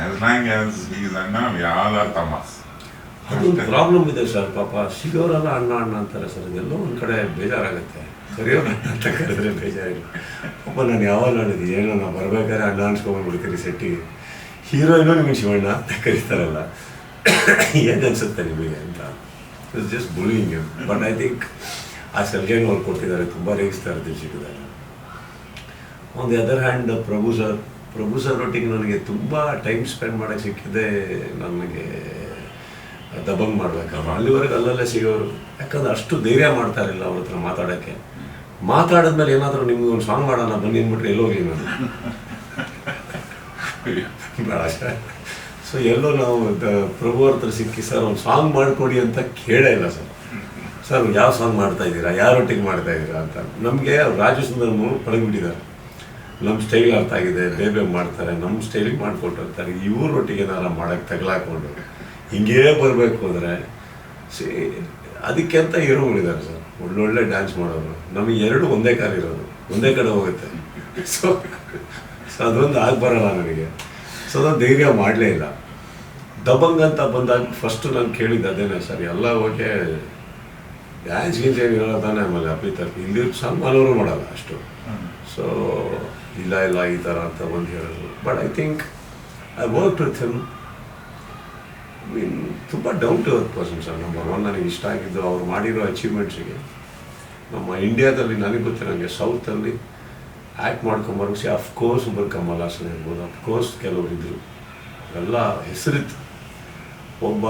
all are Tamas. ಅದೊಂದು problem ಇದೆ sir ಪಾಪ ಸಿಗೋರೆಲ್ಲ ಅಣ್ಣ ಅಣ್ಣ ಅಂತಾರೆ ಸರ್ ಇದೆಲ್ಲೋ ಒಂದು ಕಡೆ ಬೇಜಾರಾಗುತ್ತೆ. ಕರಿಯೋರು ಅಣ್ಣ ಅಂತ ಕರೆದ್ರೆ ಬೇಜಾರಿಲ್ಲ. ಪಾಪ ನಾನು ಯಾವಾಗ ಹೇಳಿದೆ ಏನೋ ನಾನು ಬರ್ಬೇಕಾದ್ರೆ ಅಣ್ಣ ಅನ್ಸ್ಕೊಂಡ್ಬಿಡ್ತೀರಿ ಸೆಟ್ಟಿಗೆ ಹೀರೋಯಿನೂ ನಿಮಗೆ ಶಿವಣ್ಣ ಅಂತ ಕರೀತಾರಲ್ಲ. ಏನು ಅನ್ಸುತ್ತೆ ನಿಮಗೆ ಅಂತ? It's just bullying but I think ಆ ಸಲಹೆನೂ ಅವ್ರು ಕೊಡ್ತಿದ್ದಾರೆ ತುಂಬ ರೇಗಿಸ್ತಾರೆ ದಿಲ್ಸಿಟ್ಟಿದ್ದಾರೆ on the other hand Prabhu sir Prabhu sir ಒಟ್ಟಿಗೆ ನನಗೆ ತುಂಬ ಟೈಮ್ ಸ್ಪೆಂಡ್ ಮಾಡೋಕ್ಕೆ ಸಿಕ್ಕಿದೆ. ನನಗೆ ದಬಂಗ್ ಮಾಡ್ಬೇಕು. ಅಲ್ಲಿವರೆಗೆ ಅಲ್ಲಲ್ಲೇ ಸಿಗೋರು. ಯಾಕಂದ್ರೆ ಅಷ್ಟು ಧೈರ್ಯ ಮಾಡ್ತಾ ಇರಲಿಲ್ಲ ಅವ್ರ ಹತ್ರ ಮಾತಾಡೋಕ್ಕೆ. ಮಾತಾಡಿದ್ಮೇಲೆ ಏನಾದರೂ ನಿಮ್ಗೆ ಒಂದು ಸಾಂಗ್ ಮಾಡೋಣ, ಬನ್ನಿ ಅಂದ್ಬಿಟ್ರೆ ಎಲ್ಲೋಗಿ ನಾನು? ಸೊ ಎಲ್ಲೋ ನಾವು ಪ್ರಭು ಹತ್ರ ಸಿಕ್ಕಿ, ಸರ್, ಒಂದು ಸಾಂಗ್ ಮಾಡಿಕೊಡಿ ಅಂತ ಕೇಳೇ ಇಲ್ಲ, ಸರ್. ಸರ್, ಯಾವ ಸಾಂಗ್ ಮಾಡ್ತಾ ಇದ್ದೀರಾ? ಯಾರೊಟ್ಟಿಗೆ ಮಾಡ್ತಾ ಇದ್ದೀರಾ? ಅಂತ. ನಮಗೆ ರಾಜು ಸುಂದರ್ ಪಳಗ್ಬಿಟ್ಟಿದ್ದಾರೆ. ನಮ್ಮ ಸ್ಟೈಲ್ ಅರ್ಥ ಆಗಿದೆ ಬೇಬೆ ಮಾಡ್ತಾರೆ ನಮ್ಮ ಸ್ಟೈಲಿಗೆ ಮಾಡಿಕೊಟ್ಟಿರ್ತಾರೆ. ಇವ್ರೊಟ್ಟಿಗೆ ಏನಾರ ಮಾಡೋಕ್ಕೆ ತಗಲಾಕೊಂಡು. ಹಿಂಗೇ ಬರಬೇಕು ಅಂದರೆ ಸಿ ಅದಕ್ಕೆ ಅಂತ ಹೀರೋಗಳಿದ್ದಾರೆ ಸರ್. ಒಳ್ಳೊಳ್ಳೆ ಡ್ಯಾನ್ಸ್ ಮಾಡೋರು. ನಮಗೆ ಎರಡು ಒಂದೇ ಕಾಲ ಇರೋದು. ಒಂದೇ ಕಡೆ ಹೋಗುತ್ತೆ. ಸೊ ಸೊ ಅದೊಂದು ಆಗಿ ಬರಲ್ಲ ನನಗೆ. ಸೊ ಅದೊಂದು ಧೈರ್ಯ ಮಾಡಲೇ ಇಲ್ಲ. ದಬಂಗ್ ಅಂತ ಬಂದಾಗ ಫಸ್ಟ್ ನಾನು ಕೇಳಿದ್ದು ಅದೇನೇ ಸರ್ ಎಲ್ಲ ಓಕೆ. ಡ್ಯಾನ್ಸ್ ಗೀನ್ಸ್ ಏನು ಇರಲ್ಲ ತಾನೇ ಆಮೇಲೆ ಅಪ್ಪಿ ತಪ್ಪಿ ಇಲ್ಲಿ ಸನ್ಮಾನವರು ಮಾಡಲ್ಲ ಅಷ್ಟು. ಸೊ ಇಲ್ಲ ಇಲ್ಲ, ಈ ಥರ ಅಂತ ಒಂದು ಹೇಳೋದು. But I think I work with him mean ತುಂಬ down to person sir number one ನನಗೆ ಇಷ್ಟ ಆಗಿದ್ದು ಅವ್ರು ಮಾಡಿರೋ ಅಚೀವ್ಮೆಂಟ್ಸಿಗೆ ನಮ್ಮ ಇಂಡಿಯಾದಲ್ಲಿ ನನಗೆ ಗೊತ್ತಿರೋಂಗೆ ಸೌತಲ್ಲಿ ಆ್ಯಕ್ಟ್ ಮಾಡ್ಕೊಂಬರೋ ಸಿ ಅಫ್ಕೋರ್ಸ್ ಒಬ್ಬರು ಕಮಲ್ ಹಾಸನ್ ಇರ್ಬೋದು. ಅಫ್ಕೋರ್ಸ್ ಕೆಲವರು ಇದ್ದರು ಎಲ್ಲ ಹೆಸರಿತ್ತು. ಒಬ್ಬ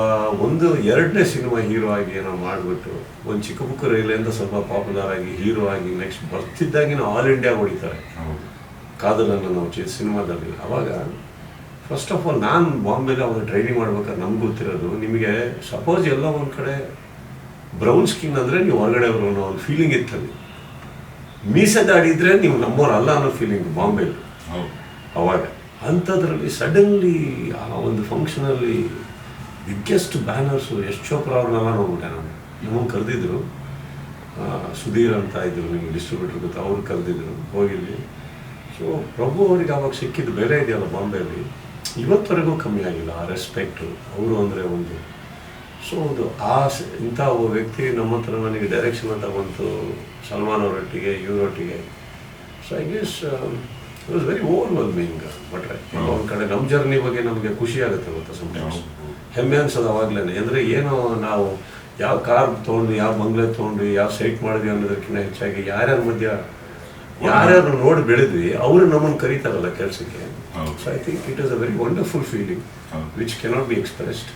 ಒಂದು ಎರಡನೇ ಸಿನಿಮಾ ಹೀರೋ ಆಗಿ ಏನೋ ಮಾಡಿಬಿಟ್ಟು, ಒಂದು ಚಿಕ್ಕ ಪುಕ್ಕ ರೈಲಿಂದ ಸ್ವಲ್ಪ ಪಾಪ್ಯುಲರ್ ಆಗಿ ಹೀರೋ ಆಗಿ ನೆಕ್ಸ್ಟ್ ಬರ್ತಿದ್ದಾಗಿನ ಆಲ್ ಇಂಡಿಯಾ ಹೊಡಿತಾರೆ. ಕಾದಲನ್ನು ನಾವು ಚಿ ಸಿನಿಮಾದಲ್ಲಿ ಅವಾಗ ಫಸ್ಟ್ ಆಫ್ ಆಲ್ ನಾನು ಬಾಂಬೆಲಿ ಅವಾಗ ಟ್ರೈನಿಂಗ್ ಮಾಡ್ಬೇಕಾದ್ರೆ ನಮ್ಗೆ ಗೊತ್ತಿರೋದು ನಿಮಗೆ ಸಪೋಸ್ ಎಲ್ಲ ಒಂದು ಕಡೆ ಬ್ರೌನ್ ಸ್ಕಿನ್ ಅಂದರೆ ನೀವು ಹೊರಗಡೆ ಅವರು ಅನ್ನೋ ಒಂದು ಫೀಲಿಂಗ್ ಇತ್ತಲ್ಲಿ. ಮೀಸೆ ದಾಡಿದ್ರೆ ನೀವು ನಂಬೋರು ಅಲ್ಲ ಅನ್ನೋ ಫೀಲಿಂಗ್ ಬಾಂಬೆಲಿ. ಅವಾಗ ಅಂಥದ್ರಲ್ಲಿ ಸಡನ್ಲಿ ಆ ಒಂದು ಫಂಕ್ಷನಲ್ಲಿ ಬಿಗ್ಗೆಸ್ಟ್ ಬ್ಯಾನರ್ಸು ಯಶ್ ಚೋಪ್ರಾ ಅವ್ರನ್ನೆಲ್ಲ ನೋಡ್ಬಿಟ್ಟೆ ನಾನು. ನಮಗೆ ಕರೆದಿದ್ರು. ಸುಧೀರ್ ಅಂತ ಇದ್ರು ನಿಮ್ಗೆ ಡಿಸ್ಟ್ರಿಬ್ಯೂಟರ್ ಗೊತ್ತು ಅವ್ರು ಕರೆದಿದ್ರು ಹೋಗಿದ್ವಿ. ಸೊ ಪ್ರಭು ಅವರಿಗೆ ಅವಾಗ ಸಿಕ್ಕಿದ್ದು ಬೇರೆ ಇದೆಯಲ್ಲ ಬಾಂಬೆಯಲ್ಲಿ. ಇವತ್ತವರೆಗೂ ಕಮ್ಮಿ ಆಗಿಲ್ಲ ಆ ರೆಸ್ಪೆಕ್ಟು ಅವರು ಅಂದರೆ ಒಂದು ಸೊ ಒಂದು ಆ ಸ- ಇಂಥ ಒಬ್ಬ ವ್ಯಕ್ತಿ ನಮ್ಮ ಹತ್ರ ನನಗೆ ಡೈರೆಕ್ಷನ್ ಅಂತ ಬಂತು ಸಲ್ಮಾನ್ ಅವರೊಟ್ಟಿಗೆ ಇವರೊಟ್ಟಿಗೆ. So I guess it was very overwhelming but ಒಂದು ಕಡೆ ನಮ್ಮ ಜರ್ನಿ ಬಗ್ಗೆ ನಮಗೆ ಖುಷಿ ಆಗುತ್ತೆ ಗೊತ್ತಾ ಸಂತೋಷ ಹೆಮ್ಮೆ ಅನ್ಸೋದು ಅವಾಗಲೇ ಅಂದರೆ ಏನೋ ನಾವು ಯಾವ ಕಾರ್ ತೊಗೊಂಡು ಯಾವ ಬಂಗ್ಲೆ ತೊಗೊಂಡು ಯಾವ ಸೈಟ್ ಮಾಡಿದ್ವಿ ಅನ್ನೋದಕ್ಕಿಂತ ಹೆಚ್ಚಾಗಿ ಯಾರ್ಯಾರ ಮಧ್ಯ ಯಾರ್ಯಾರು ನೋಡಿ ಬೆಳೆದ್ವಿ ಅವರು ನಮ್ಮನ್ನು ಕರೀತಾರಲ್ಲ ಕೆಲಸಕ್ಕೆ. So I think it is a very wonderful feeling. Which cannot be expressed